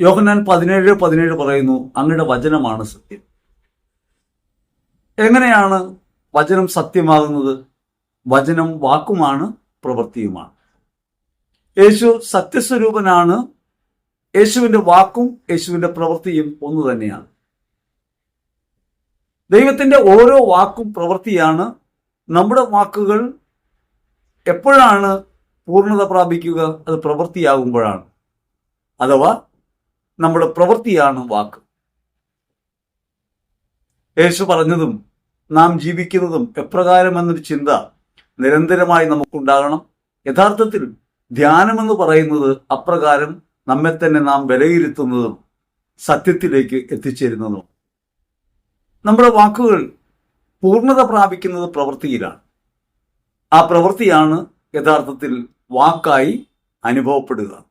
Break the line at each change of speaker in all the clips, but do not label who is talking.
യോഹന്നാൻ പതിനേഴ് പതിനേഴ് പറയുന്നു അങ്ങയുടെ വചനമാണ് സത്യം. എങ്ങനെയാണ് വചനം സത്യമാകുന്നത്? വചനം വാക്കുമാണ് പ്രവൃത്തിയുമാണ്. യേശു സത്യസ്വരൂപനാണ്. യേശുവിന്റെ വാക്കും യേശുവിന്റെ പ്രവൃത്തിയും ഒന്നു തന്നെയാണ്. ദൈവത്തിന്റെ ഓരോ വാക്കും പ്രവൃത്തിയാണ്. നമ്മുടെ വാക്കുകൾ എപ്പോഴാണ് പൂർണത പ്രാപിക്കുക? അത് പ്രവൃത്തിയാകുമ്പോഴാണ്. അഥവാ നമ്മുടെ പ്രവൃത്തിയാണ് വാക്ക്. യേശു പറഞ്ഞതും നാം ജീവിക്കുന്നതും എപ്രകാരം എന്നൊരു ചിന്ത നിരന്തരമായി നമുക്കുണ്ടാകണം. യഥാർത്ഥത്തിൽ ധ്യാനമെന്ന് പറയുന്നത് അപ്രകാരം നമ്മെ തന്നെ നാം വിലയിരുത്തുന്നതും സത്യത്തിലേക്ക് എത്തിച്ചേരുന്നതും. നമ്മുടെ വാക്കുകൾ പൂർണത പ്രാപിക്കുന്നത് പ്രവൃത്തിയിലാണ്. ആ പ്രവൃത്തിയാണ് യഥാർത്ഥത്തിൽ വാക്കായി അനുഭവപ്പെടുക.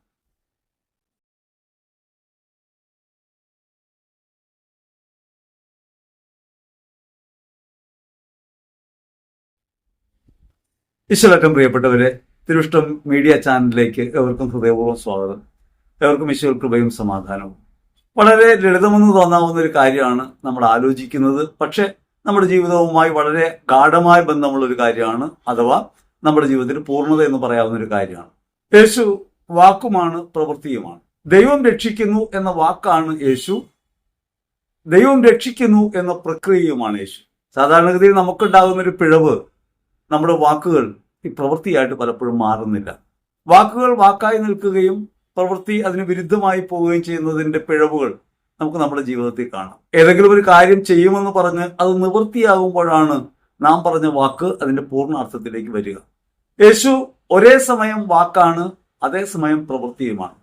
ഈശ്വരക്കം പ്രിയപ്പെട്ടവരെ തിരുവിഷ്ടം മീഡിയ ചാനലിലേക്ക് എവർക്കും ഹൃദയപൂർവം സ്വാഗതം. എവർക്കും ഈശ്വര കൃപയും സമാധാനവും. വളരെ ലളിതമെന്ന് തോന്നാവുന്ന ഒരു കാര്യമാണ് നമ്മൾ ആലോചിക്കുന്നത്. പക്ഷെ നമ്മുടെ ജീവിതവുമായി വളരെ ഗാഠമായ ബന്ധമുള്ള ഒരു കാര്യമാണ് അഥവാ നമ്മുടെ ജീവിതത്തിൽ പൂർണത എന്ന് പറയാവുന്ന ഒരു കാര്യമാണ്. യേശു വാക്കുമാണ് പ്രവൃത്തിയുമാണ്. ദൈവം രക്ഷിക്കുന്നു എന്ന വാക്കാണ് യേശു. ദൈവം രക്ഷിക്കുന്നു എന്ന പ്രക്രിയയുമാണ് യേശു. സാധാരണഗതിയിൽ നമുക്കുണ്ടാകുന്ന ഒരു പിഴവ് നമ്മുടെ വാക്കുകൾ ഈ പ്രവൃത്തിയായിട്ട് പലപ്പോഴും മാറുന്നില്ല. വാക്കുകൾ വാക്കായി നിൽക്കുകയും പ്രവൃത്തി അതിന് വിരുദ്ധമായി പോവുകയും ചെയ്യുന്നതിന്റെ പിഴവുകൾ നമുക്ക് നമ്മുടെ ജീവിതത്തിൽ കാണാം. ഏതെങ്കിലും ഒരു കാര്യം ചെയ്യുമെന്ന് പറഞ്ഞ് അത് നിവൃത്തിയാകുമ്പോഴാണ് നാം പറഞ്ഞ വാക്ക് അതിന്റെ പൂർണാർത്ഥത്തിലേക്ക് വരിക. യേശു ഒരേ സമയം വാക്കാണ് അതേസമയം പ്രവൃത്തിയുമാണ്.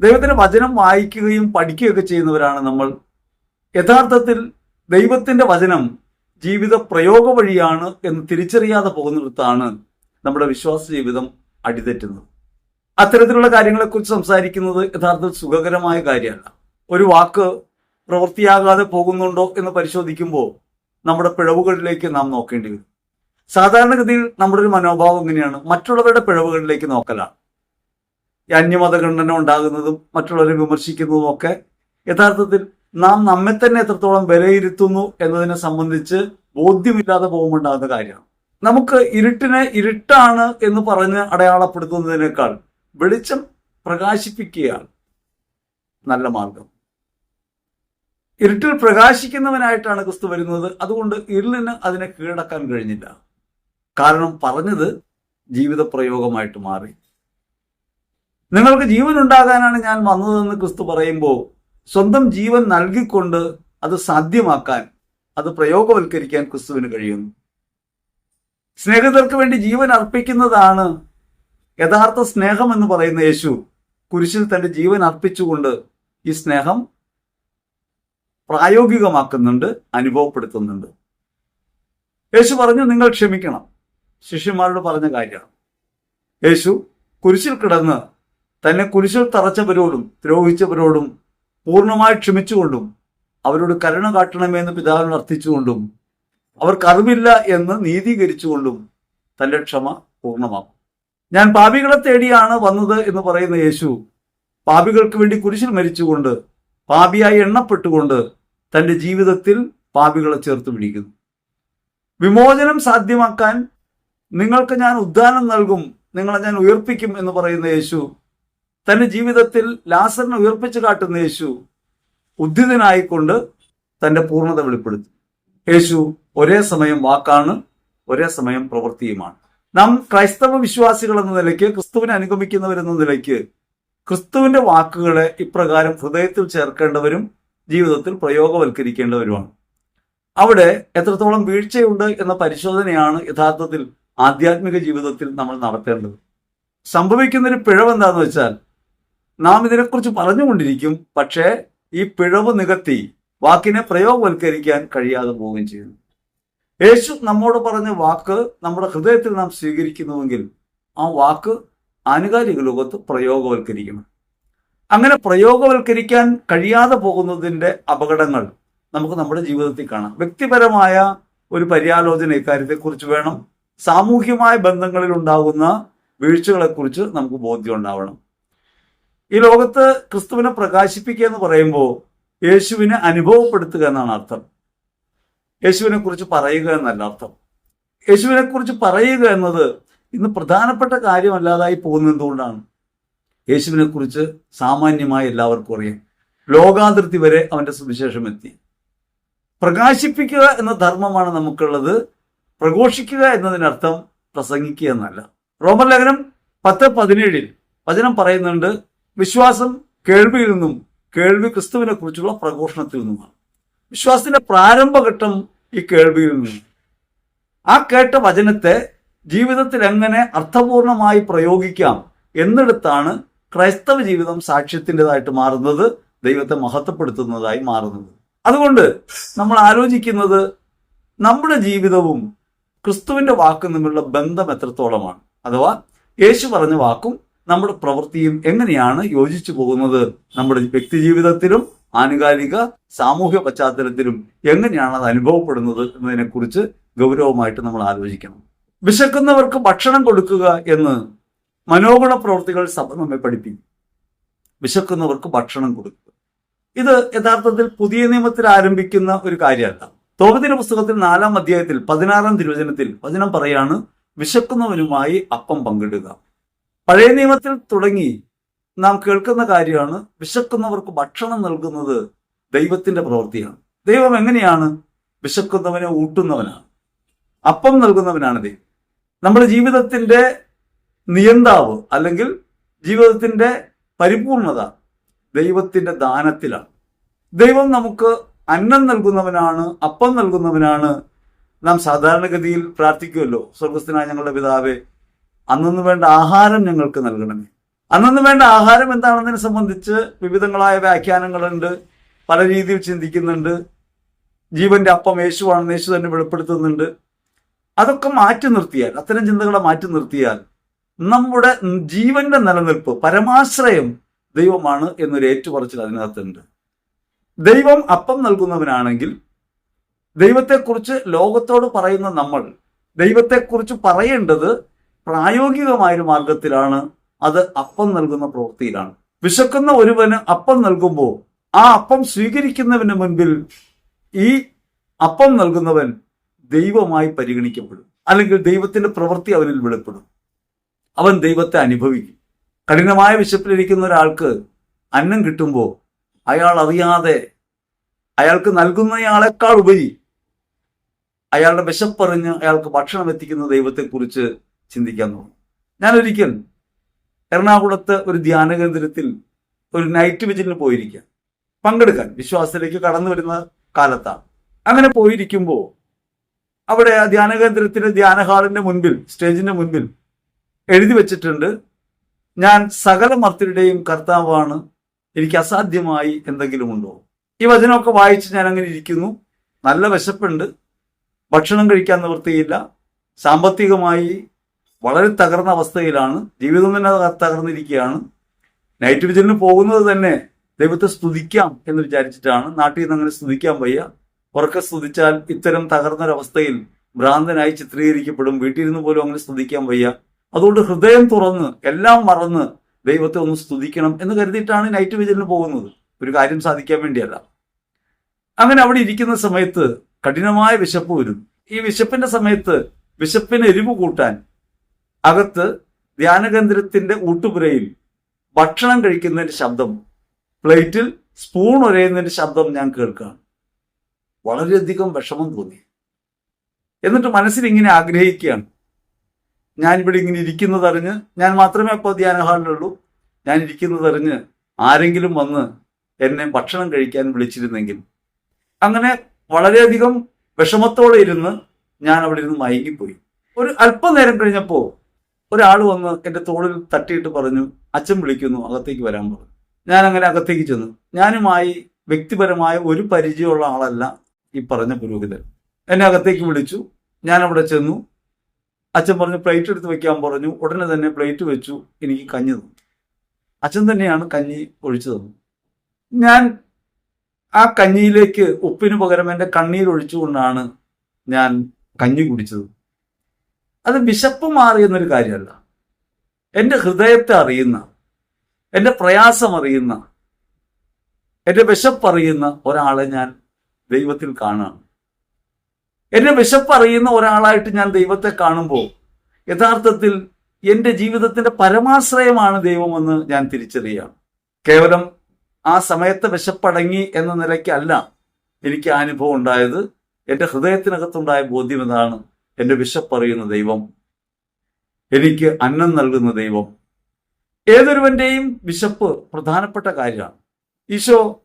ദൈവത്തിന്റെ വചനം വായിക്കുകയും പഠിക്കുകയൊക്കെ ചെയ്യുന്നവരാണ് നമ്മൾ. യഥാർത്ഥത്തിൽ ദൈവത്തിന്റെ വചനം ജീവിത പ്രയോഗ വഴിയാണ് എന്ന് തിരിച്ചറിയാതെ പോകുന്നിടത്താണ് നമ്മുടെ വിശ്വാസ ജീവിതം അടിതെറ്റുന്നത്. അത്തരത്തിലുള്ള കാര്യങ്ങളെക്കുറിച്ച് സംസാരിക്കുന്നത് യഥാർത്ഥത്തിൽ സുഖകരമായ കാര്യമല്ല. ഒരു വാക്ക് പ്രവൃത്തിയാകാതെ പോകുന്നുണ്ടോ എന്ന് പരിശോധിക്കുമ്പോൾ നമ്മുടെ പിഴവുകളിലേക്ക് നാം നോക്കേണ്ടി വരും. സാധാരണഗതിയിൽ നമ്മുടെ ഒരു മനോഭാവം എങ്ങനെയാണ്? മറ്റുള്ളവരുടെ പിഴവുകളിലേക്ക് നോക്കലാണ്. ഈ അന്യമത ഉണ്ടാകുന്നതും മറ്റുള്ളവരെ വിമർശിക്കുന്നതും ഒക്കെ യഥാർത്ഥത്തിൽ നാം നമ്മെ തന്നെ എത്രത്തോളം വിലയിരുത്തുന്നു എന്നതിനെ സംബന്ധിച്ച് ബോധ്യമില്ലാതെ പോകുമ്പോണ്ടാകുന്ന കാര്യമാണ്. നമുക്ക് ഇരുട്ടിനെ ഇരുട്ടാണ് എന്ന് പറഞ്ഞ് അടയാളപ്പെടുത്തുന്നതിനേക്കാൾ വെളിച്ചം പ്രകാശിപ്പിക്കുകയാണ് നല്ല മാർഗം. ഇരുട്ടിൽ പ്രകാശിക്കുന്നവനായിട്ടാണ് ക്രിസ്തു വരുന്നത്. അതുകൊണ്ട് ഇരുളിന് അതിനെ കീഴടക്കാൻ കഴിഞ്ഞില്ല. കാരണം പറഞ്ഞത് ജീവിത പ്രയോഗമായിട്ട് മാറി. നിങ്ങൾക്ക് ജീവൻ ഉണ്ടാകാനാണ് ഞാൻ വന്നതെന്ന് ക്രിസ്തു പറയുമ്പോൾ സ്വന്തം ജീവൻ നൽകിക്കൊണ്ട് അത് സാധ്യമാക്കാൻ അത് പ്രയോഗവൽക്കരിക്കാൻ ക്രിസ്തുവിന് കഴിയുന്നു. സ്നേഹിതർക്ക് വേണ്ടി ജീവൻ അർപ്പിക്കുന്നതാണ് യഥാർത്ഥ സ്നേഹം എന്ന് പറയുന്ന യേശു കുരിശിൽ തന്റെ ജീവൻ അർപ്പിച്ചുകൊണ്ട് ഈ സ്നേഹം പ്രായോഗികമാക്കുന്നുണ്ട് അനുഭവപ്പെടുത്തുന്നുണ്ട്. യേശു പറഞ്ഞു നിങ്ങൾ ക്ഷമിക്കണം. ശിഷ്യന്മാരോട് പറഞ്ഞ കാര്യമാണ് യേശു കുരിശിൽ കിടന്ന് തന്നെ കുരിശിൽ തറച്ചവരോടും ദ്രോഹിച്ചവരോടും പൂർണമായി ക്ഷമിച്ചുകൊണ്ടും അവരോട് കരുണ കാട്ടണമെന്ന് പിതാവിനോട് അർത്ഥിച്ചുകൊണ്ടും അവർക്കറിവില്ല എന്ന് നീതീകരിച്ചുകൊണ്ടും തന്റെ ക്ഷമ പൂർണമാക്കും. ഞാൻ പാപികളെ തേടിയാണ് വന്നത് എന്ന് പറയുന്ന യേശു പാപികൾക്ക് വേണ്ടി കുരിശിൽ മരിച്ചുകൊണ്ട് പാപിയായി എണ്ണപ്പെട്ടുകൊണ്ട് തന്റെ ജീവിതത്തിൽ പാപികളെ ചേർത്ത് പിടിക്കുന്നു. വിമോചനം സാധ്യമാക്കാൻ നിങ്ങൾക്ക് ഞാൻ ഉദ്ധാനം നൽകും നിങ്ങളെ ഞാൻ ഉയർപ്പിക്കും എന്ന് പറയുന്ന യേശു തന്റെ ജീവിതത്തിൽ ലാസറിനെ ഉയർപ്പിച്ചു കാട്ടുന്ന യേശു ഉദ്ധിതനായിക്കൊണ്ട് തന്റെ പൂർണത വെളിപ്പെടുത്തി. യേശു ഒരേ സമയം വാക്കാണ് ഒരേ സമയം പ്രവൃത്തിയുമാണ്. നാം ക്രൈസ്തവ വിശ്വാസികൾ എന്ന നിലയ്ക്ക് ക്രിസ്തുവിനെ അനുഗമിക്കുന്നവരെന്ന നിലയ്ക്ക് ക്രിസ്തുവിന്റെ വാക്കുകളെ ഇപ്രകാരം ഹൃദയത്തിൽ ചേർക്കേണ്ടവരും ജീവിതത്തിൽ പ്രയോഗവൽക്കരിക്കേണ്ടവരുമാണ്. അവിടെ എത്രത്തോളം വീഴ്ചയുണ്ട് എന്ന പരിശോധനയാണ് യഥാർത്ഥത്തിൽ ആധ്യാത്മിക ജീവിതത്തിൽ നമ്മൾ നടത്തേണ്ടത്. സംഭവിക്കുന്നൊരു പിഴവ് എന്താന്ന് വെച്ചാൽ നാം ഇതിനെക്കുറിച്ച് പറഞ്ഞുകൊണ്ടിരിക്കും പക്ഷേ ഈ പിഴവ് നികത്തി വാക്കിനെ പ്രയോഗവൽക്കരിക്കാൻ കഴിയാതെ പോവുകയും ചെയ്യുന്നു. യേശു നമ്മോട് പറഞ്ഞ വാക്ക് നമ്മുടെ ഹൃദയത്തിൽ നാം സ്വീകരിക്കുന്നുവെങ്കിൽ ആ വാക്ക് ആനുകാലിക ലോകത്ത് പ്രയോഗവൽക്കരിക്കണം. അങ്ങനെ പ്രയോഗവൽക്കരിക്കാൻ കഴിയാതെ പോകുന്നതിന്റെ അപകടങ്ങൾ നമുക്ക് നമ്മുടെ ജീവിതത്തിൽ കാണാം. വ്യക്തിപരമായ ഒരു പര്യാലോചന ഇക്കാര്യത്തെക്കുറിച്ച് വേണം. സാമൂഹ്യമായ ബന്ധങ്ങളിൽ ഉണ്ടാകുന്ന വീഴ്ചകളെക്കുറിച്ച് നമുക്ക് ബോധ്യം ഉണ്ടാവണം. ഈ ലോകത്ത് ക്രിസ്തുവിനെ പ്രകാശിപ്പിക്കുക എന്ന് പറയുമ്പോൾ യേശുവിനെ അനുഭവപ്പെടുത്തുക എന്നാണ് അർത്ഥം. യേശുവിനെ കുറിച്ച് പറയുക എന്നല്ല അർത്ഥം. യേശുവിനെ കുറിച്ച് പറയുക എന്നത് ഇന്ന് പ്രധാനപ്പെട്ട കാര്യമല്ലാതായി പോകുന്നത് എന്തുകൊണ്ടാണ്? യേശുവിനെ കുറിച്ച് സാമാന്യമായി എല്ലാവർക്കും അറിയാം. ലോകാതിർത്തി വരെ അവന്റെ സുവിശേഷം എത്തി. പ്രകാശിപ്പിക്കുക എന്ന ധർമ്മമാണ് നമുക്കുള്ളത്. പ്രഘോഷിക്കുക എന്നതിനർത്ഥം പ്രസംഗിക്കുക എന്നല്ല. റോമർ ലേഖനം പത്ത് പതിനേഴിൽ വചനം പറയുന്നുണ്ട് വിശ്വാസം കേൾവിയിൽ നിന്നും കേൾവി ക്രിസ്തുവിനെ കുറിച്ചുള്ള പ്രഘോഷണത്തിൽ നിന്നുമാണ്. വിശ്വാസത്തിന്റെ പ്രാരംഭഘട്ടം ഈ കേൾവിയിൽ നിന്നും. ആ കേട്ട വചനത്തെ ജീവിതത്തിൽ എങ്ങനെ അർത്ഥപൂർണമായി പ്രയോഗിക്കാം എന്നിടത്താണ് ക്രൈസ്തവ ജീവിതം സാക്ഷ്യത്തിന്റെതായിട്ട് മാറുന്നത് ദൈവത്തെ മഹത്വപ്പെടുത്തുന്നതായി മാറുന്നത്. അതുകൊണ്ട് നമ്മൾ ആലോചിക്കുന്നത് നമ്മുടെ ജീവിതവും ക്രിസ്തുവിന്റെ വാക്കും തമ്മിലുള്ള ബന്ധം എത്രത്തോളമാണ്? അഥവാ യേശു പറഞ്ഞ വാക്കും നമ്മുടെ പ്രവൃത്തിയും എങ്ങനെയാണ് യോജിച്ചു പോകുന്നത്? നമ്മുടെ വ്യക്തി ജീവിതത്തിലും ആനുകാലിക സാമൂഹ്യ പശ്ചാത്തലത്തിലും എങ്ങനെയാണ് അത് അനുഭവപ്പെടുന്നത് എന്നതിനെക്കുറിച്ച് ഗൗരവമായിട്ട് നമ്മൾ ആലോചിക്കണം. വിശക്കുന്നവർക്ക് ഭക്ഷണം കൊടുക്കുക എന്ന് മനോഗുണ പ്രവൃത്തികൾ സഭ നമ്മെ പഠിപ്പിക്കും. വിശക്കുന്നവർക്ക് ഭക്ഷണം കൊടുക്കുക. ഇത് യഥാർത്ഥത്തിൽ പുതിയ നിയമത്തിൽ ആരംഭിക്കുന്ന ഒരു കാര്യമല്ല. തോപത്തിന്റെ പുസ്തകത്തിൽ നാലാം അധ്യായത്തിൽ പതിനാറാം തിരുവചനത്തിൽ വചനം പറയാണ് വിശക്കുന്നവനുമായി അപ്പം പങ്കിടുക. പഴയ നിയമത്തിൽ തുടങ്ങി നാം കേൾക്കുന്ന കാര്യമാണ് വിശക്കുന്നവർക്ക് ഭക്ഷണം നൽകുന്നത് ദൈവത്തിന്റെ പ്രവൃത്തിയാണ്. ദൈവം എങ്ങനെയാണ് വിശക്കുന്നവനെ ഊട്ടുന്നവനാണ്? അപ്പം നൽകുന്നവനാണ് ദൈവം. നമ്മുടെ ജീവിതത്തിന്റെ നിയന്താവ് അല്ലെങ്കിൽ ജീവിതത്തിന്റെ പരിപൂർണത ദൈവത്തിന്റെ ദാനത്തിലാണ്. ദൈവം നമുക്ക് അന്നം നൽകുന്നവനാണ് അപ്പം നൽകുന്നവനാണ്. നാം സാധാരണഗതിയിൽ പ്രാർത്ഥിക്കുമല്ലോ സ്വർഗസ്ഥനായ ഞങ്ങളുടെ പിതാവേ അന്നു വേണ്ട ആഹാരം ഞങ്ങൾക്ക് നൽകണമേ. അന്നു വേണ്ട ആഹാരം എന്താണെന്നതിനെ സംബന്ധിച്ച് വിവിധങ്ങളായ വ്യാഖ്യാനങ്ങളുണ്ട്. പല രീതിയിൽ ചിന്തിക്കുന്നുണ്ട്. ജീവന്റെ അപ്പം യേശുവാണെന്ന് യേശു തന്നെ വെളിപ്പെടുത്തുന്നുണ്ട്. അതൊക്കെ മാറ്റി നിർത്തിയാൽ അത്തരം ചിന്തകളെ മാറ്റി നിർത്തിയാൽ നമ്മുടെ ജീവന്റെ നിലനിൽപ്പ് പരമാശ്രയം ദൈവമാണ് എന്നൊരു ഏറ്റുപറച്ചിൽ അതിനകത്തുണ്ട്. ദൈവം അപ്പം നൽകുന്നവനാണെങ്കിൽ ദൈവത്തെക്കുറിച്ച് ലോകത്തോട് പറയുന്ന നമ്മൾ ദൈവത്തെക്കുറിച്ച് പറയേണ്ടത് പ്രായോഗികമായൊരു മാർഗത്തിലാണ് അത് അപ്പം നൽകുന്ന പ്രവൃത്തിയിലാണ്. വിശക്കുന്ന ഒരുവന് അപ്പം നൽകുമ്പോൾ ആ അപ്പം സ്വീകരിക്കുന്നവന് മുൻപിൽ ഈ അപ്പം നൽകുന്നവൻ ദൈവമായി പരിഗണിക്കപ്പെടും. അല്ലെങ്കിൽ ദൈവത്തിന്റെ പ്രവൃത്തി അവനിൽ വെളിപ്പെടും. അവൻ ദൈവത്തെ അനുഭവിക്കും. കഠിനമായ വിശപ്പിലിരിക്കുന്ന ഒരാൾക്ക് അന്നം കിട്ടുമ്പോൾ അയാൾ അറിയാതെ അയാൾക്ക് നൽകുന്നയാളെക്കാൾ ഉപരി അയാളുടെ വിശപ്പറിഞ്ഞ് അയാൾക്ക് ഭക്ഷണം എത്തിക്കുന്ന ദൈവത്തെക്കുറിച്ച് ചിന്തിക്കാൻ തോന്നും ഞാനൊരിക്കൽ എറണാകുളത്ത് ഒരു ധ്യാന കേന്ദ്രത്തിൽ ഒരു നൈറ്റ് വിജിലിന് പോയിരിക്കുക പങ്കെടുക്കാൻ വിശ്വാസത്തിലേക്ക് കടന്നു വരുന്ന കാലത്താണ്. അങ്ങനെ പോയിരിക്കുമ്പോൾ അവിടെ ആ ധ്യാന കേന്ദ്രത്തിന്റെ ധ്യാന ഹാളിന്റെ മുൻപിൽ സ്റ്റേജിന്റെ മുൻപിൽ എഴുതി വെച്ചിട്ടുണ്ട് ഞാൻ സകല മർത്തരുടെയും കർത്താവാണ് എനിക്ക് അസാധ്യമായി എന്തെങ്കിലും ഉണ്ടോ? ഈ വചനമൊക്കെ വായിച്ച് ഞാൻ അങ്ങനെ ഇരിക്കുന്നു. നല്ല വിശപ്പുണ്ട്. ഭക്ഷണം കഴിക്കാൻ നിവൃത്തിയില്ല. സാമ്പത്തികമായി വളരെ തകർന്ന അവസ്ഥയിലാണ് ജീവിതം തന്നെ തകർന്നിരിക്കുകയാണ്. നൈറ്റ് വിജലിന് പോകുന്നത് തന്നെ ദൈവത്തെ സ്തുതിക്കാം എന്ന് വിചാരിച്ചിട്ടാണ്. നാട്ടിൽ നിന്ന് അങ്ങനെ സ്തുതിക്കാൻ വയ്യ. ഉറക്കെ സ്തുതിച്ചാൽ ഇത്തരം തകർന്നൊരവസ്ഥയിൽ ഭ്രാന്തനായി ചിത്രീകരിക്കപ്പെടും. വീട്ടിലിരുന്ന് പോലും അങ്ങനെ സ്തുതിക്കാൻ വയ്യ. അതുകൊണ്ട് ഹൃദയം തുറന്ന് എല്ലാം മറന്ന് ദൈവത്തെ ഒന്ന് സ്തുതിക്കണം എന്ന് കരുതിയിട്ടാണ് നൈറ്റ് വിജലിന് പോകുന്നത്. ഒരു കാര്യം സാധിക്കാൻ വേണ്ടിയല്ല. അങ്ങനെ അവിടെ ഇരിക്കുന്ന സമയത്ത് കഠിനമായ വിശപ്പ് വരും. ഈ വിശപ്പിന്റെ സമയത്ത് വിശപ്പിന് എരിവ് കൂട്ടാൻ അകത്ത് ധ്യാനകേന്ദ്രത്തിന്റെ ഊട്ടുപുരയിൽ ഭക്ഷണം കഴിക്കുന്നതിന്റെ ശബ്ദം പ്ലേറ്റിൽ സ്പൂൺ ഒരയുന്നതിന്റെ ശബ്ദം ഞാൻ കേൾക്കുകയാണ്. വളരെയധികം വിഷമം തോന്നി. എന്നിട്ട് മനസ്സിൽ ഇങ്ങനെ ആഗ്രഹിക്കുകയാണ്. ഞാൻ ഇവിടെ ഇങ്ങനെ ഇരിക്കുന്നത് അറിഞ്ഞ് ഞാൻ മാത്രമേ അപ്പോൾ ധ്യാന ഹാളിലുള്ളൂ ഞാൻ ഇരിക്കുന്നത് അറിഞ്ഞ് ആരെങ്കിലും വന്ന് എന്നെ ഭക്ഷണം കഴിക്കാൻ വിളിച്ചിരുന്നെങ്കിൽ. അങ്ങനെ വളരെയധികം വിഷമത്തോടെ ഇരുന്ന് ഞാൻ അവിടെ ഇരുന്ന് മയങ്ങിപ്പോയി. ഒരു അല്പനേരം കഴിഞ്ഞപ്പോൾ ഒരാൾ വന്ന് എന്റെ തോളിൽ തട്ടിയിട്ട് പറഞ്ഞു അച്ഛൻ വിളിക്കുന്നു അകത്തേക്ക് വരാൻ പറഞ്ഞു. ഞാൻ അങ്ങനെ അകത്തേക്ക് ചെന്നു. ഞാനുമായി വ്യക്തിപരമായ ഒരു പരിചയമുള്ള ആളല്ല ഈ പറഞ്ഞ പുരോഹിതൻ. എന്നെ അകത്തേക്ക് വിളിച്ചു. ഞാൻ അവിടെ ചെന്നു. അച്ഛൻ പറഞ്ഞു പ്ലേറ്റ് എടുത്ത് വെക്കാൻ പറഞ്ഞു. ഉടനെ തന്നെ പ്ലേറ്റ് വെച്ചു. എനിക്ക് കഞ്ഞി തന്നു. അച്ഛൻ തന്നെയാണ് കഞ്ഞി ഒഴിച്ചു തന്നു ഞാൻ ആ കഞ്ഞിയിലേക്ക് ഉപ്പിന് പകരം എന്റെ കണ്ണീരൊഴിച്ചുകൊണ്ടാണ് ഞാൻ കഞ്ഞി കുടിച്ചത്. അത് വിശപ്പ് മാറിയെന്നൊരു കാര്യമല്ല. എന്റെ ഹൃദയത്തെ അറിയുന്ന എന്റെ പ്രയാസം അറിയുന്ന എന്റെ വിശപ്പ് അറിയുന്ന ഒരാളെ ഞാൻ ദൈവത്തിൽ കാണുകയാണ് വിശപ്പ് വിശപ്പറിയുന്ന ഒരാളായിട്ട് ഞാൻ ദൈവത്തെ കാണുമ്പോൾ യഥാർത്ഥത്തിൽ എന്റെ ജീവിതത്തിന്റെ പരമാശ്രയമാണ് ദൈവമെന്ന് ഞാൻ തിരിച്ചറിയുകയാണ്. കേവലം ആ സമയത്തെ വിശപ്പടങ്ങി എന്ന നിലയ്ക്കല്ല എനിക്ക് ആ അനുഭവം ഉണ്ടായത്. എന്റെ ഹൃദയത്തിനകത്തുണ്ടായ ബോധ്യം എന്താണ് എന്റെ വിശപ്പറിയുന്ന ദൈവം എനിക്ക് അന്നം നൽകുന്ന ദൈവം ഏതൊരുവന്റെയും വിശപ്പ് പ്രധാനപ്പെട്ട കാര്യമാണ്. ഈശോ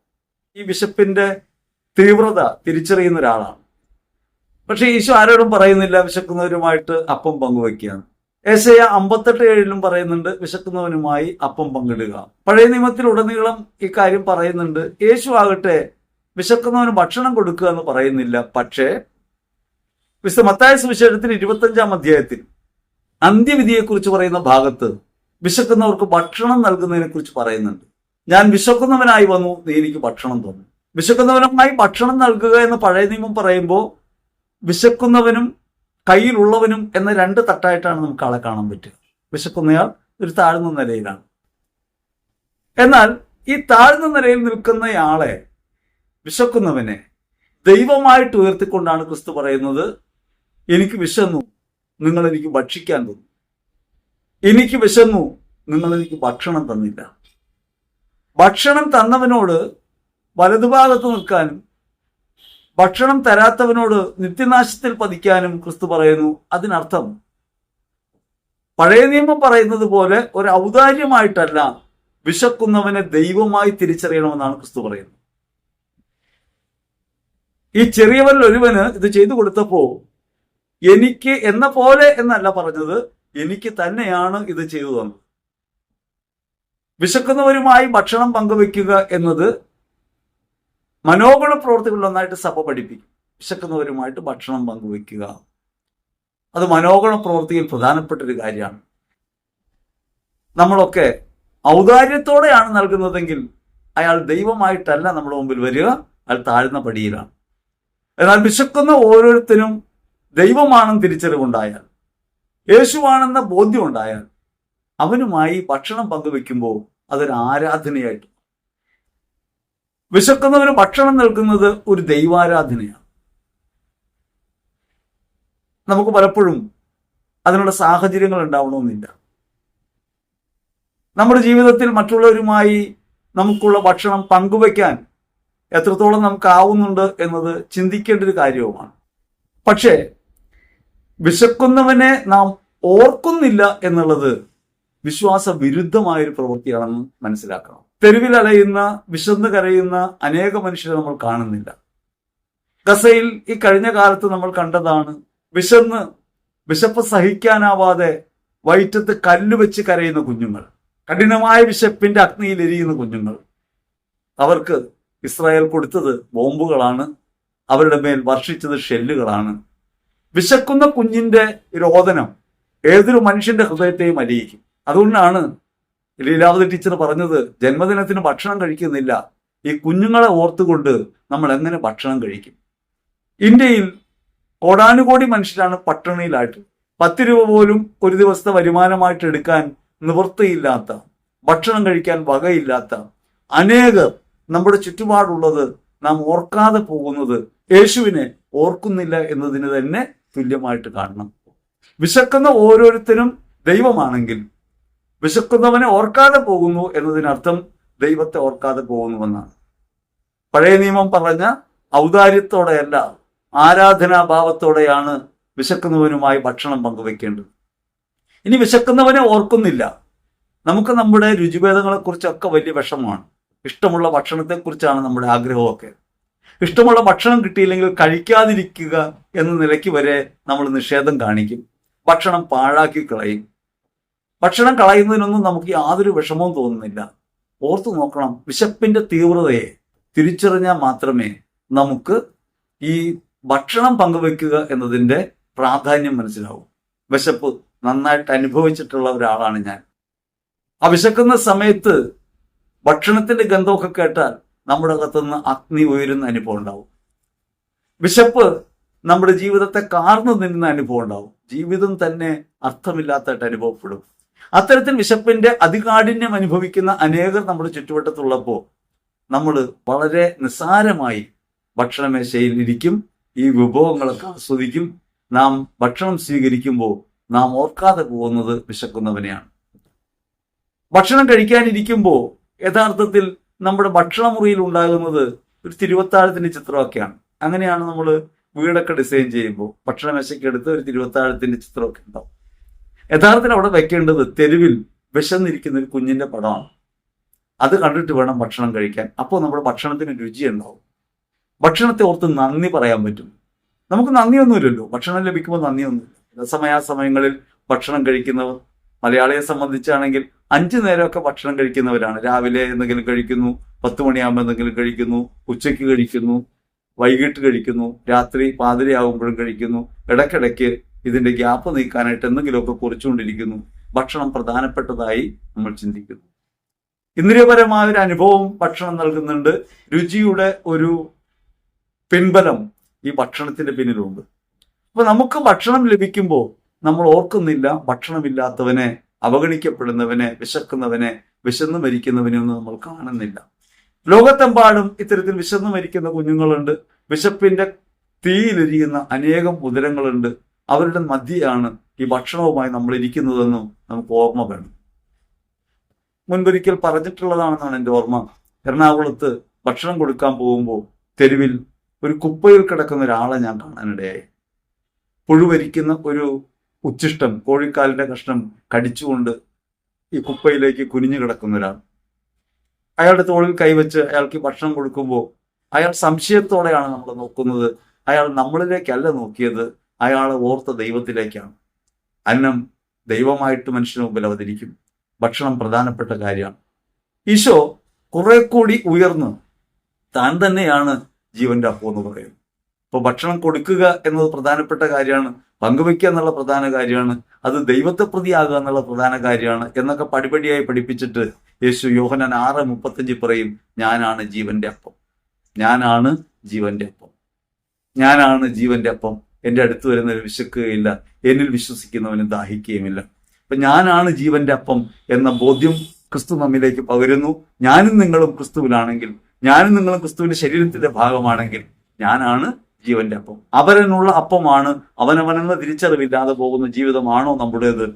ഈ വിശപ്പിന്റെ തീവ്രത തിരിച്ചറിയുന്ന ഒരാളാണ്. പക്ഷെ ഈശോ ആരോടും പറയുന്നില്ല വിശക്കുന്നവരുമായിട്ട് അപ്പം പങ്കുവയ്ക്കുകയാണ് ഏശയ അമ്പത്തെട്ട് ഏഴിലും പറയുന്നുണ്ട് വിശക്കുന്നവനുമായി അപ്പം പങ്കിടുക. പഴയ നിയമത്തിൽ ഉടനീളം ഈ കാര്യം പറയുന്നുണ്ട് യേശു ആകട്ടെ വിശക്കുന്നവന് ഭക്ഷണം കൊടുക്കുക എന്ന് പറയുന്നില്ല. പക്ഷേ വിശുദ്ധ മത്തായ സുവിശേഷത്തിൽ ഇരുപത്തഞ്ചാം അധ്യായത്തിൽ അന്ത്യവിധിയെക്കുറിച്ച് പറയുന്ന ഭാഗത്ത് വിശക്കുന്നവർക്ക് ഭക്ഷണം നൽകുന്നതിനെ കുറിച്ച് പറയുന്നുണ്ട്. ഞാൻ വിശക്കുന്നവനായി വന്നു നീ എനിക്ക് ഭക്ഷണം തന്നു. വിശക്കുന്നവനുമായി ഭക്ഷണം നൽകുക എന്ന് പഴയ നിയമം പറയുമ്പോൾ വിശക്കുന്നവനും കയ്യിലുള്ളവനും എന്ന രണ്ട് തട്ടായിട്ടാണ് നമുക്ക് ആളെ കാണാൻ പറ്റുക. വിശക്കുന്നയാൾ ഒരു താഴ്ന്ന നിലയിലാണ്. എന്നാൽ ഈ താഴ്ന്ന നിലയിൽ നിൽക്കുന്നയാളെ വിശക്കുന്നവനെ ദൈവമായിട്ട് ഉയർത്തിക്കൊണ്ടാണ് ക്രിസ്തു പറയുന്നത്. എനിക്ക് വിശന്നു നിങ്ങൾ എനിക്ക് ഭക്ഷിക്കാൻ തന്നു. എനിക്ക് വിശന്നു നിങ്ങൾ എനിക്ക് ഭക്ഷണം തന്നില്ല. ഭക്ഷണം തന്നവനോട് വലതുഭാഗത്ത് നിൽക്കാനും ഭക്ഷണം തരാത്തവനോട് നിത്യനാശത്തിൽ പതിക്കാനും ക്രിസ്തു പറയുന്നു. അതിനർത്ഥം പഴയ നിയമം പറയുന്നത് പോലെ ഒരു ഔദാര്യമായിട്ടല്ല വിശക്കുന്നവനെ ദൈവമായി തിരിച്ചറിയണമെന്നാണ് ക്രിസ്തു പറയുന്നത്. ഈ ചെറിയവരിൽ ഒരുവന് ഇത് ചെയ്തു കൊടുത്തപ്പോ എനിക്ക് എന്ന പോലെ എന്നല്ല പറഞ്ഞത്. എനിക്ക് തന്നെയാണ് ഇത് ചെയ്തു തന്നത് വിശക്കുന്നവരുമായി ഭക്ഷണം പങ്കുവെക്കുക എന്നത് മനോഗുണ പ്രവർത്തികളിൽ ഒന്നായിട്ട് സഭ പഠിപ്പിക്കും. വിശക്കുന്നവരുമായിട്ട് ഭക്ഷണം പങ്കുവെക്കുക. അത് മനോഗുണ പ്രവൃത്തിയിൽ പ്രധാനപ്പെട്ട ഒരു കാര്യമാണ്. നമ്മളൊക്കെ ഔദാര്യത്തോടെയാണ് നൽകുന്നതെങ്കിൽ അയാൾ ദൈവമായിട്ടല്ല നമ്മുടെ മുമ്പിൽ വരിക. അയാൾ താഴ്ന്ന പടിയിലാണ്. എന്നാൽ വിശക്കുന്ന ഓരോരുത്തരും ദൈവമാണെന്ന് തിരിച്ചറിവുണ്ടായാൽ യേശുവാണെന്ന ബോധ്യം ഉണ്ടായാൽ അവനുമായി ഭക്ഷണം പങ്കുവെക്കുമ്പോൾ അതൊരു ആരാധനയായിട്ട് വിശക്കുന്നവന് ഭക്ഷണം നൽകുന്നത് ഒരു ദൈവാരാധനയാണ്. നമുക്ക് പലപ്പോഴും അതിനുള്ള സാഹചര്യങ്ങൾ ഉണ്ടാവണമെന്നില്ല. നമ്മുടെ ജീവിതത്തിൽ മറ്റുള്ളവരുമായി നമുക്കുള്ള ഭക്ഷണം പങ്കുവെക്കാൻ എത്രത്തോളം നമുക്കാവുന്നുണ്ട് എന്നത് ചിന്തിക്കേണ്ട ഒരു കാര്യവുമാണ്. പക്ഷേ വിശക്കുന്നവനെ നാം ഓർക്കുന്നില്ല എന്നുള്ളത് വിശ്വാസ വിരുദ്ധമായ ഒരു പ്രവൃത്തിയാണെന്ന് മനസ്സിലാക്കണം. തെരുവിൽ അലയുന്ന വിശന്ന് കരയുന്ന അനേക മനുഷ്യരെ നമ്മൾ കാണുന്നില്ല. ഗസയിൽ ഈ കഴിഞ്ഞ കാലത്ത് നമ്മൾ കണ്ടതാണ് വിശന്ന് വിശപ്പ് സഹിക്കാനാവാതെ വയറ്റത്ത് കല്ലുവെച്ച് കരയുന്ന കുഞ്ഞുങ്ങൾ കഠിനമായ വിശപ്പിന്റെ അഗ്നിയിൽ എരിയുന്ന കുഞ്ഞുങ്ങൾ. അവർക്ക് ഇസ്രായേൽ കൊടുത്തത് ബോംബുകളാണ് അവരുടെ മേൽ വർഷിച്ചത് ഷെല്ലുകളാണ്. വിശക്കുന്ന കുഞ്ഞിന്റെ രോദനം ഏതൊരു മനുഷ്യന്റെ ഹൃദയത്തെയും അലിയിക്കും. അതുകൊണ്ടാണ് ലീലാവതി ടീച്ചർ പറഞ്ഞത് ജന്മദിനത്തിന് ഭക്ഷണം കഴിക്കുന്നില്ല. ഈ കുഞ്ഞുങ്ങളെ ഓർത്തുകൊണ്ട് നമ്മൾ എങ്ങനെ ഭക്ഷണം കഴിക്കും? ഇന്ത്യയിൽ കോടാനുകോടി മനുഷ്യരാണ് പട്ടിണിയിലായിട്ട്. പത്ത് രൂപ പോലും ഒരു ദിവസത്തെ വരുമാനമായിട്ട് എടുക്കാൻ നിവൃത്തിയില്ലാത്ത ഭക്ഷണം കഴിക്കാൻ വകയില്ലാത്ത അനേകർ നമ്മുടെ ചുറ്റുപാടുള്ളത് നാം ഓർക്കാതെ പോകുന്നത് യേശുവിനെ ഓർക്കുന്നില്ല എന്നതിന് തന്നെ തുല്യമായിട്ട് കാണണം. വിശക്കുന്ന ഓരോരുത്തരും ദൈവമാണെങ്കിൽ വിശക്കുന്നവനെ ഓർക്കാതെ പോകുന്നു എന്നതിനർത്ഥം ദൈവത്തെ ഓർക്കാതെ പോകുന്നുവെന്നാണ്. പഴയ നിയമം പറഞ്ഞ ഔദാര്യത്തോടെയല്ല ആരാധനാഭാവത്തോടെയാണ് വിശക്കുന്നവനുമായി ഭക്ഷണം പങ്കുവെക്കേണ്ടത് ഇനി വിശക്കുന്നവനെ ഓർക്കുന്നില്ല. നമുക്ക് നമ്മുടെ രുചിഭേദങ്ങളെക്കുറിച്ചൊക്കെ വലിയ വിഷമമാണ്. ഇഷ്ടമുള്ള ഭക്ഷണത്തെക്കുറിച്ചാണ് നമ്മുടെ ആഗ്രഹമൊക്കെ. ഇഷ്ടമുള്ള ഭക്ഷണം കിട്ടിയില്ലെങ്കിൽ കഴിക്കാതിരിക്കുക എന്ന നിലയ്ക്ക് വരെ നമ്മൾ നിഷേധം കാണിക്കും. ഭക്ഷണം പാഴാക്കി കളയും. ഭക്ഷണം കളയുന്നതിനൊന്നും നമുക്ക് യാതൊരു വിഷമവും തോന്നുന്നില്ല. ഓർത്തു നോക്കണം വിശപ്പിന്റെ തീവ്രതയെ തിരിച്ചറിഞ്ഞാൽ മാത്രമേ നമുക്ക് ഈ ഭക്ഷണം പങ്കുവെക്കുക എന്നതിന്റെ പ്രാധാന്യം മനസ്സിലാവും. വിശപ്പ് നന്നായിട്ട് അനുഭവിച്ചിട്ടുള്ള ഒരാളാണ് ഞാൻ. ആ വിശക്കുന്ന സമയത്ത് ഭക്ഷണത്തിന്റെ ഗന്ധമൊക്കെ കേട്ടാൽ നമ്മുടെ അകത്തുനിന്ന് അഗ്നി ഉയരുന്ന അനുഭവം ഉണ്ടാവും. വിശപ്പ് നമ്മുടെ ജീവിതത്തെ കാർന്നു നിന്ന അനുഭവം ഉണ്ടാവും. ജീവിതം തന്നെ അർത്ഥമില്ലാത്തതായിട്ട് അനുഭവപ്പെടും. അത്തരത്തിൽ വിശപ്പിന്റെ അതികാഠിന്യം അനുഭവിക്കുന്ന അനേകർ നമ്മുടെ ചുറ്റുവട്ടത്തുള്ളപ്പോൾ നമ്മൾ വളരെ നിസ്സാരമായി ഭക്ഷണമേശയിൽ ഇരിക്കും. ഈ വിഭവങ്ങളൊക്കെ ആസ്വദിക്കും. നാം ഭക്ഷണം സ്വീകരിക്കുമ്പോൾ നാം ഓർക്കാതെ പോകുന്നത് വിശക്കുന്നവനെയാണ്. ഭക്ഷണം കഴിക്കാനിരിക്കുമ്പോൾ യഥാർത്ഥത്തിൽ നമ്മുടെ ഭക്ഷണമുറിയിൽ ഉണ്ടാകുന്നത് ഒരു തിരുവത്താഴത്തിന്റെ ചിത്രമൊക്കെയാണ്. അങ്ങനെയാണ് നമ്മൾ വീടൊക്കെ ഡിസൈൻ ചെയ്യുമ്പോൾ ഭക്ഷണമേശയ്ക്ക് എടുത്ത് ഒരു തിരുവത്താഴത്തിന്റെ ചിത്രമൊക്കെ ഉണ്ടാവും. യഥാർത്ഥത്തിൽ അവിടെ വെക്കേണ്ടത് തെരുവിൽ വിശന്നിരിക്കുന്ന ഒരു കുഞ്ഞിന്റെ പടമാണ്. അത് കണ്ടിട്ട് വേണം ഭക്ഷണം കഴിക്കാൻ. അപ്പോൾ നമ്മുടെ ഭക്ഷണത്തിന് രുചി ഉണ്ടാവും ഭക്ഷണത്തെ ഓർത്ത് നന്ദി പറയാൻ പറ്റും. നമുക്ക് നന്ദിയൊന്നുമില്ലല്ലോ. ഭക്ഷണം ലഭിക്കുമ്പോൾ നന്ദിയൊന്നുമില്ല. സമയാസമയങ്ങളിൽ ഭക്ഷണം കഴിക്കുന്നവർ മലയാളിയെ സംബന്ധിച്ചാണെങ്കിൽ അഞ്ചു നേരമൊക്കെ ഭക്ഷണം കഴിക്കുന്നവരാണ്. രാവിലെ എന്തെങ്കിലും കഴിക്കുന്നു പത്ത് മണിയാകുമ്പോൾ എന്തെങ്കിലും കഴിക്കുന്നു ഉച്ചയ്ക്ക് കഴിക്കുന്നു വൈകിട്ട് കഴിക്കുന്നു രാത്രി പാതിരയാകുമ്പോഴും കഴിക്കുന്നു ഇടയ്ക്കിടയ്ക്ക് ഇതിന്റെ ഗ്യാപ്പ് നീക്കാനായിട്ട് എന്തെങ്കിലുമൊക്കെ കുറിച്ചുകൊണ്ടിരിക്കുന്നു. ഭക്ഷണം പ്രധാനപ്പെട്ടതായി നമ്മൾ ചിന്തിക്കുന്നു. ഇന്ദ്രിയപരമായ ഒരു അനുഭവം ഭക്ഷണം നൽകുന്നുണ്ട്. രുചിയുടെ ഒരു പിൻബലം ഈ ഭക്ഷണത്തിന്റെ പിന്നിലുണ്ട്. അപ്പൊ നമുക്ക് ഭക്ഷണം ലഭിക്കുമ്പോൾ നമ്മൾ ഓർക്കുന്നില്ല ഭക്ഷണമില്ലാത്തവനെ അവഗണിക്കപ്പെടുന്നവനെ വിശക്കുന്നവനെ വിശന്നു മരിക്കുന്നവനെ ഒന്നും നമ്മൾ കാണുന്നില്ല. ലോകത്തെമ്പാടും ഇത്തരത്തിൽ വിശന്നു മരിക്കുന്ന കുഞ്ഞുങ്ങളുണ്ട്. വിശപ്പിന്റെ തീയിലിരിക്കുന്ന അനേകം ഉദരങ്ങളുണ്ട്. അവരുടെ മധ്യയാണ് ഈ ഭക്ഷണവുമായി നമ്മൾ ഇരിക്കുന്നതെന്നും നമുക്ക് ഓർമ്മ വേണം. മുൻപൊരിക്കൽ പറഞ്ഞിട്ടുള്ളതാണെന്നാണ് എന്റെ ഓർമ്മ. എറണാകുളത്ത് ഭക്ഷണം കൊടുക്കാൻ പോകുമ്പോൾ തെരുവിൽ ഒരു കുപ്പയിൽ കിടക്കുന്ന ഒരാളെ ഞാൻ കാണാനിടയായി. പുഴുവരിക്കുന്ന ഒരു ഉച്ചിഷ്ടം കോഴിക്കാലിന്റെ കഷ്ണം കടിച്ചുകൊണ്ട് ഈ കുപ്പയിലേക്ക് കുനിഞ്ഞു കിടക്കുന്ന ഒരാൾ അയാളുടെ തോളിൽ കൈവച്ച് അയാൾക്ക് ഭക്ഷണം കൊടുക്കുമ്പോൾ അയാൾ സംശയത്തോടെയാണ് നമ്മൾ നോക്കുന്നത്. അയാൾ നമ്മളിലേക്കല്ല നോക്കിയത് അയാൾ ഓർത്ത ദൈവത്തിലേക്കാണ്. അന്നം ദൈവമായിട്ട് മനുഷ്യന് മുമ്പിൽ അവതരിക്കും. ഭക്ഷണം പ്രധാനപ്പെട്ട കാര്യമാണ്. ഈശോ കുറെ കൂടി ഉയർന്ന് താൻ തന്നെയാണ് ജീവന്റെ അപ്പോ എന്ന് പറയുന്നത് ഇപ്പൊ ഭക്ഷണം കൊടുക്കുക എന്നത് പ്രധാനപ്പെട്ട കാര്യമാണ്. പങ്കുവെക്കുക എന്നുള്ള പ്രധാന കാര്യമാണ്. അത് ദൈവത്തെ പ്രതിയാകുക എന്നുള്ള പ്രധാന കാര്യമാണ് എന്നൊക്കെ പടിപടിയായി പഠിപ്പിച്ചിട്ട് യേശു യോഹനൻ ആറ് മുപ്പത്തഞ്ച് പറയും ഞാനാണ് ജീവന്റെ അപ്പം. ഞാനാണ് ജീവന്റെ അപ്പം. ഞാനാണ് ജീവന്റെ അപ്പം. എന്റെ അടുത്ത് വരുന്നവർ വിശക്കുകയില്ല. എന്നിൽ വിശ്വസിക്കുന്നവന് ദാഹിക്കുകയുമില്ല. അപ്പൊ ഞാനാണ് ജീവന്റെ അപ്പം എന്ന ബോധ്യം ക്രിസ്തു നമ്മിലേക്ക് പകരുന്നു. ഞാനും നിങ്ങളും ക്രിസ്തുവിലാണെങ്കിൽ ഞാനും നിങ്ങളും ക്രിസ്തുവിന്റെ ശരീരത്തിന്റെ ഭാഗമാണെങ്കിൽ ഞാനാണ് ജീവന്റെ അപ്പം. അവരനുള്ള അപ്പമാണ് അവനവനെന്ന തിരിച്ചറിവില്ലാതെ പോകുന്ന ജീവിതമാണോ നമ്മുടേത്?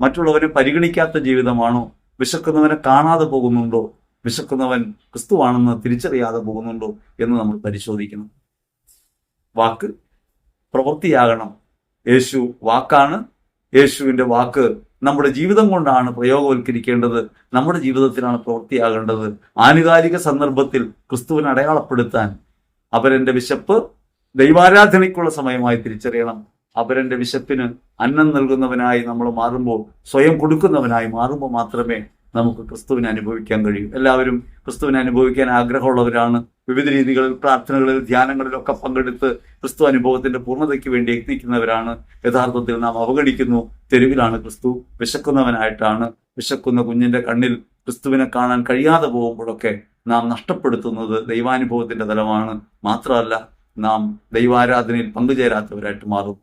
മറ്റുള്ളവരെ പരിഗണിക്കാത്ത ജീവിതമാണോ? വിശക്കുന്നവനെ കാണാതെ പോകുന്നുണ്ടോ? വിശക്കുന്നവൻ ക്രിസ്തുവാണെന്ന് തിരിച്ചറിയാതെ പോകുന്നുണ്ടോ എന്ന് നമ്മൾ പരിശോധിക്കണം. വാക്ക് പ്രവൃത്തിയാകണം. യേശു വാക്കാണ്. യേശുവിന്റെ വാക്ക് നമ്മുടെ ജീവിതം കൊണ്ടാണ് പ്രയോഗവൽക്കരിക്കേണ്ടത്. നമ്മുടെ ജീവിതത്തിലാണ് പ്രവൃത്തിയാകേണ്ടത്. ആനുകാലിക സന്ദർഭത്തിൽ ക്രിസ്തുവിനെ അടയാളപ്പെടുത്താൻ അവരെ വിശപ്പ് ദൈവാരാധനയ്ക്കുള്ള സമയമായി തിരിച്ചറിയണം. അപരന്റെ വിശപ്പിന് അന്നം നൽകുന്നവനായി നമ്മൾ മാറുമ്പോൾ സ്വയം കൊടുക്കുന്നവനായി മാറുമ്പോൾ മാത്രമേ നമുക്ക് ക്രിസ്തുവിനെ അനുഭവിക്കാൻ കഴിയൂ. എല്ലാവരും ക്രിസ്തുവിനെ അനുഭവിക്കാൻ ആഗ്രഹമുള്ളവരാണ്. വിവിധ രീതികളിൽ പ്രാർത്ഥനകളിൽ ധ്യാനങ്ങളിലൊക്കെ പങ്കെടുത്ത് ക്രിസ്തു അനുഭവത്തിന്റെ പൂർണതയ്ക്ക് വേണ്ടി യത്നിക്കുന്നവരാണ്. യഥാർത്ഥത്തിൽ നാം അവഗണിക്കുന്നു. തെരുവിലാണ് ക്രിസ്തു വിശക്കുന്നവനായിട്ടാണ്. വിശക്കുന്ന കുഞ്ഞിന്റെ കണ്ണിൽ ക്രിസ്തുവിനെ കാണാൻ കഴിയാതെ പോകുമ്പോഴൊക്കെ നാം നഷ്ടപ്പെടുത്തുന്നത് ദൈവാനുഭവത്തിന്റെ തലമാണ്. മാത്രമല്ല നാം ദൈവാരാധനയിൽ പങ്കുചേരാത്തവരായിട്ട് മാറും.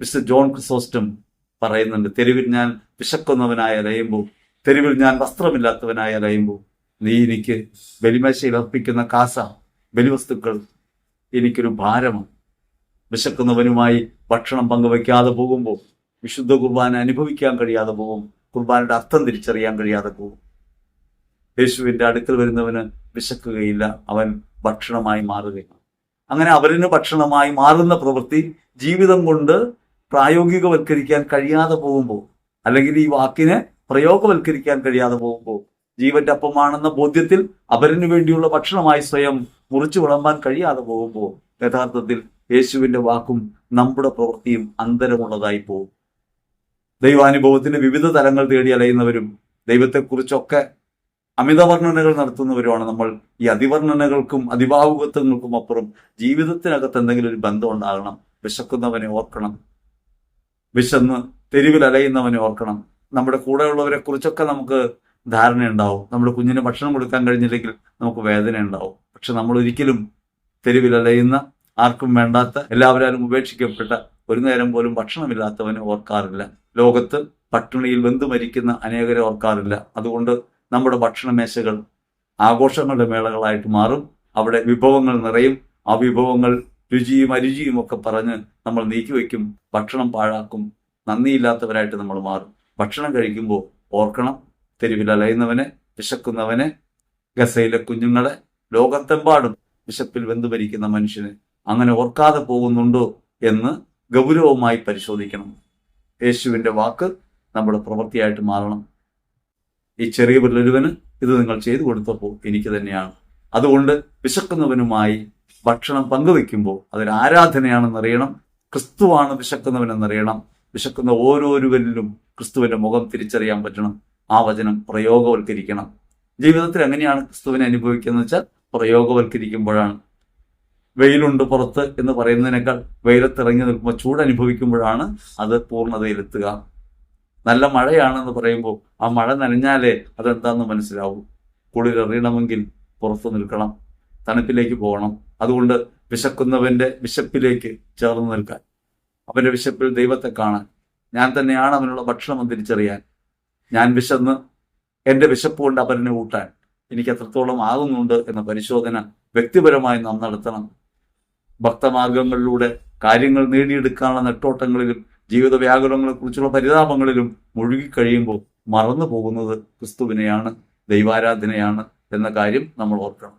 മിസ്റ്റർ ജോൺ ക്രിസോസ്റ്റം പറയുന്നുണ്ട് തെരുവിൽ ഞാൻ വിശക്കുന്നവനായി അലയുമ്പോൾ തെരുവിൽ ഞാൻ വസ്ത്രമില്ലാത്തവനായി അലയുമ്പോൾ നീ എനിക്ക് ബലിമേശയിൽ അർപ്പിക്കുന്ന കാസ ബലിവസ്തുക്കൾ എനിക്കൊരു ഭാരമാണ്. വിശക്കുന്നവനുമായി ഭക്ഷണം പങ്കുവയ്ക്കാതെ പോകുമ്പോൾ വിശുദ്ധ കുർബാന അനുഭവിക്കാൻ കഴിയാതെ പോകും കുർബാനയുടെ അർത്ഥം തിരിച്ചറിയാൻ കഴിയാതെ പോകും. യേശുവിന്റെ അടുക്കൽ വരുന്നവന് വിശക്കുകയില്ല അവൻ ഭക്ഷണമായി മാറുകയാണ്. അങ്ങനെ അവരിന് ഭക്ഷണമായി മാറുന്ന പ്രവൃത്തി ജീവിതം കൊണ്ട് പ്രായോഗികവൽക്കരിക്കാൻ കഴിയാതെ പോകുമ്പോൾ അല്ലെങ്കിൽ ഈ വാക്കിനെ പ്രയോഗവൽക്കരിക്കാൻ കഴിയാതെ പോകുമ്പോൾ ജീവന്റെ അപ്പമാണെന്ന ബോധ്യത്തിൽ അവരിന് വേണ്ടിയുള്ള ഭക്ഷണമായി സ്വയം മുറിച്ചു വിളമ്പാൻ കഴിയാതെ പോകുമ്പോൾ യഥാർത്ഥത്തിൽ യേശുവിന്റെ വാക്കും നമ്മുടെ പ്രവൃത്തിയും അന്തരമുള്ളതായി പോകും. ദൈവാനുഭവത്തിന്റെ വിവിധ തലങ്ങൾ തേടി അലയുന്നവരും ദൈവത്തെക്കുറിച്ചൊക്കെ അമിത വർണനകൾ നടത്തുന്നവരുമാണ് നമ്മൾ. ഈ അതിവർണനകൾക്കും അതിഭാവുകത്വങ്ങൾക്കും അപ്പുറം ജീവിതത്തിനകത്ത് എന്തെങ്കിലും ഒരു ബന്ധം ഉണ്ടാകണം. വിശക്കുന്നവനെ ഓർക്കണം. വിശന്ന് തെരുവിൽ അലയുന്നവനെ ഓർക്കണം. നമ്മുടെ കൂടെയുള്ളവരെ കുറിച്ചൊക്കെ നമുക്ക് ധാരണ ഉണ്ടാവും. നമ്മുടെ കുഞ്ഞിന് ഭക്ഷണം കൊടുക്കാൻ കഴിഞ്ഞില്ലെങ്കിൽ നമുക്ക് വേദന ഉണ്ടാവും. പക്ഷെ നമ്മൾ ഒരിക്കലും തെരുവിൽ അലയുന്ന ആർക്കും വേണ്ടാത്ത എല്ലാവരും ഉപേക്ഷിക്കപ്പെട്ട ഒരു നേരം പോലും ഭക്ഷണമില്ലാത്തവനെ ഓർക്കാറില്ല. ലോകത്ത് പട്ടിണിയിൽ വെന്തു മരിക്കുന്ന അനേകരെ ഓർക്കാറില്ല. അതുകൊണ്ട് നമ്മുടെ ഭക്ഷണമേശകൾ ആഘോഷങ്ങളുടെ മേളകളായിട്ട് മാറും. അവിടെ വിഭവങ്ങൾ നിറയും. ആ വിഭവങ്ങൾ രുചിയും അരുചിയും ഒക്കെ പറഞ്ഞ് നമ്മൾ നീക്കിവെക്കും ഭക്ഷണം പാഴാക്കും. നന്ദിയില്ലാത്തവരായിട്ട് നമ്മൾ മാറും. ഭക്ഷണം കഴിക്കുമ്പോൾ ഓർക്കണം. തെരുവിൽ അലയുന്നവനെ വിശക്കുന്നവനെ ഗസയിലെ കുഞ്ഞുങ്ങളെ ലോകത്തെമ്പാടും വിശപ്പിൽ വെന്തു ഭരിക്കുന്ന മനുഷ്യനെ അങ്ങനെ ഓർക്കാതെ പോകുന്നുണ്ടോ എന്ന് ഗൗരവമായി പരിശോധിക്കണം. യേശുവിന്റെ വാക്ക് നമ്മുടെ പ്രവൃത്തിയായിട്ട് മാറണം. ഈ ചെറിയ പിള്ളൊരുവന് ഇത് നിങ്ങൾ ചെയ്തു കൊടുത്തപ്പോൾ എനിക്ക് തന്നെയാണ്. അതുകൊണ്ട് വിശക്കുന്നവനുമായി ഭക്ഷണം പങ്കുവെക്കുമ്പോൾ അതൊരു ആരാധനയാണെന്നറിയണം ക്രിസ്തുവാണ് വിശക്കുന്നവനെന്നറിയണം വിശക്കുന്ന ഓരോരുവരിലും ക്രിസ്തുവിന്റെ മുഖം തിരിച്ചറിയാൻ പറ്റണം ആ വചനം പ്രയോഗവൽക്കരിക്കണം. ജീവിതത്തിൽ എങ്ങനെയാണ് ക്രിസ്തുവിനെ അനുഭവിക്കുന്നത് വെച്ചാൽ പ്രയോഗവൽക്കരിക്കുമ്പോഴാണ്. വെയിലുണ്ട് പുറത്ത് എന്ന് പറയുന്നതിനേക്കാൾ വെയിലത്തിറങ്ങി നിൽക്കുമ്പോൾ ചൂട് അനുഭവിക്കുമ്പോഴാണ് അത് പൂർണതയിലെത്തുക. നല്ല മഴയാണെന്ന് പറയുമ്പോൾ ആ മഴ നനഞ്ഞാലേ അതെന്താന്ന് മനസ്സിലാവൂ. കുളിരെറിയണമെങ്കിൽ പുറത്തു നിൽക്കണം. തണുപ്പിലേക്ക് പോകണം. അതുകൊണ്ട് വിശക്കുന്നവന്റെ വിശപ്പിലേക്ക് ചേർന്ന് നിൽക്കാൻ. അവന്റെ വിശപ്പിൽ ദൈവത്തെ കാണാൻ. ഞാൻ തന്നെയാണ് അവനുള്ള ഭക്ഷണം തിരിച്ചറിയാൻ. ഞാൻ വിശന്ന് എന്റെ വിശപ്പ് കൊണ്ട് അവരനെ കൂട്ടാൻ എനിക്ക് എത്രത്തോളം ആകുന്നുണ്ട് എന്ന പരിശോധന വ്യക്തിപരമായി നാം നടത്തണം. ഭക്തമാർഗങ്ങളിലൂടെ കാര്യങ്ങൾ നേടിയെടുക്കാനുള്ള നെട്ടോട്ടങ്ങളിലും ജീവിത വ്യാകുലങ്ങളെക്കുറിച്ചുള്ള പരിതാപങ്ങളിലും മുഴുകിക്കഴിയുമ്പോൾ മറന്നു പോകുന്നത് ക്രിസ്തുവിനെയാണ് ദൈവാരാധനയാണ് എന്ന കാര്യം നമ്മൾ ഓർക്കണം.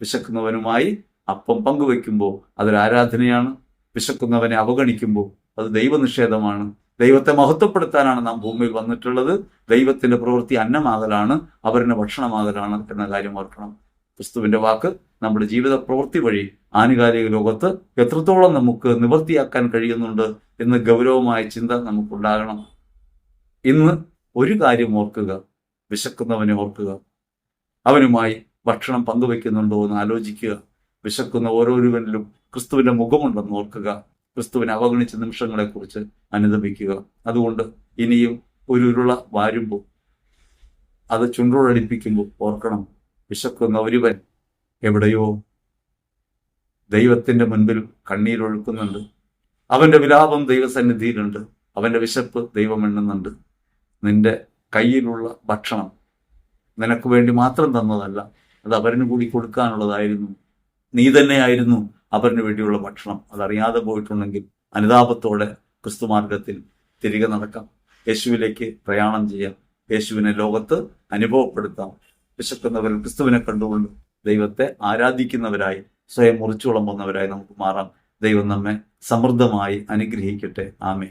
വിശക്കുന്നവനുമായി അപ്പം പങ്കുവെക്കുമ്പോൾ അതൊരു ആരാധനയാണ്. വിശക്കുന്നവനെ അവഗണിക്കുമ്പോൾ അത് ദൈവനിഷേധമാണ്. ദൈവത്തെ മഹത്വപ്പെടുത്താനാണ് നാം ഭൂമിയിൽ വന്നിട്ടുള്ളത്. ദൈവത്തിന്റെ പ്രവൃത്തി അന്നമാകലാണ് അവരുടെ ഭക്ഷണമാകലാണ് എന്ന കാര്യം ഓർക്കണം. ക്രിസ്തുവിന്റെ വാക്ക് നമ്മുടെ ജീവിത പ്രവൃത്തി വഴി ആനുകാലിക ലോകത്ത് എത്രത്തോളം നമുക്ക് നിവർത്തിയാക്കാൻ കഴിയുന്നുണ്ട് എന്ന് ഗൗരവമായ ചിന്ത നമുക്കുണ്ടാകണം. ഇന്ന് ഒരു കാര്യം ഓർക്കുക വിശക്കുന്നവനെ ഓർക്കുക. അവനുമായി ഭക്ഷണം പങ്കുവെക്കുന്നുണ്ടോ എന്ന് ആലോചിക്കുക. വിശക്കുന്ന ഓരോരുവനിലും ക്രിസ്തുവിന്റെ മുഖമുണ്ടെന്ന് ഓർക്കുക. ക്രിസ്തുവിനെ അവഗണിച്ച നിമിഷങ്ങളെക്കുറിച്ച് അനുദപിക്കുക. അതുകൊണ്ട് ഇനിയും ഒരു ഉരുള വാരുമ്പോൾ അത് ചുണ്ടോടടിപ്പിക്കുമ്പോൾ ഓർക്കണം. വിശക്കുന്ന ഒരുവൻ എവിടെയോ ദൈവത്തിന്റെ മുൻപിൽ കണ്ണീരൊഴുക്കുന്നുണ്ട് അവന്റെ വിലാപം ദൈവസന്നിധിയിലുണ്ട്. അവന്റെ വിശപ്പ് ദൈവം എണ്ണുന്നുണ്ട്. നിന്റെ കയ്യിലുള്ള ഭക്ഷണം നിനക്ക് വേണ്ടി മാത്രം തന്നതല്ല അത് അവരിന് കൂടി കൊടുക്കാനുള്ളതായിരുന്നു. നീ തന്നെയായിരുന്നു അവരിന് വേണ്ടിയുള്ള ഭക്ഷണം. അതറിയാതെ പോയിട്ടുണ്ടെങ്കിൽ അനുതാപത്തോടെ ക്രിസ്തുമാർഗത്തിൽ തിരികെ നടക്കാം. യേശുവിലേക്ക് പ്രയാണം ചെയ്യാം. യേശുവിനെ ലോകത്ത് അനുഭവപ്പെടുത്താം. വിശക്കുന്നവരിൽ ക്രിസ്തുവിനെ കണ്ടുകൊണ്ട് ദൈവത്തെ ആരാധിക്കുന്നവരായി സ്വയം മുറിച്ചു വിളമ്പുന്നവരായി നമുക്ക് മാറാം. ദൈവം നമ്മെ സമൃദ്ധമായി അനുഗ്രഹിക്കട്ടെ. ആമേ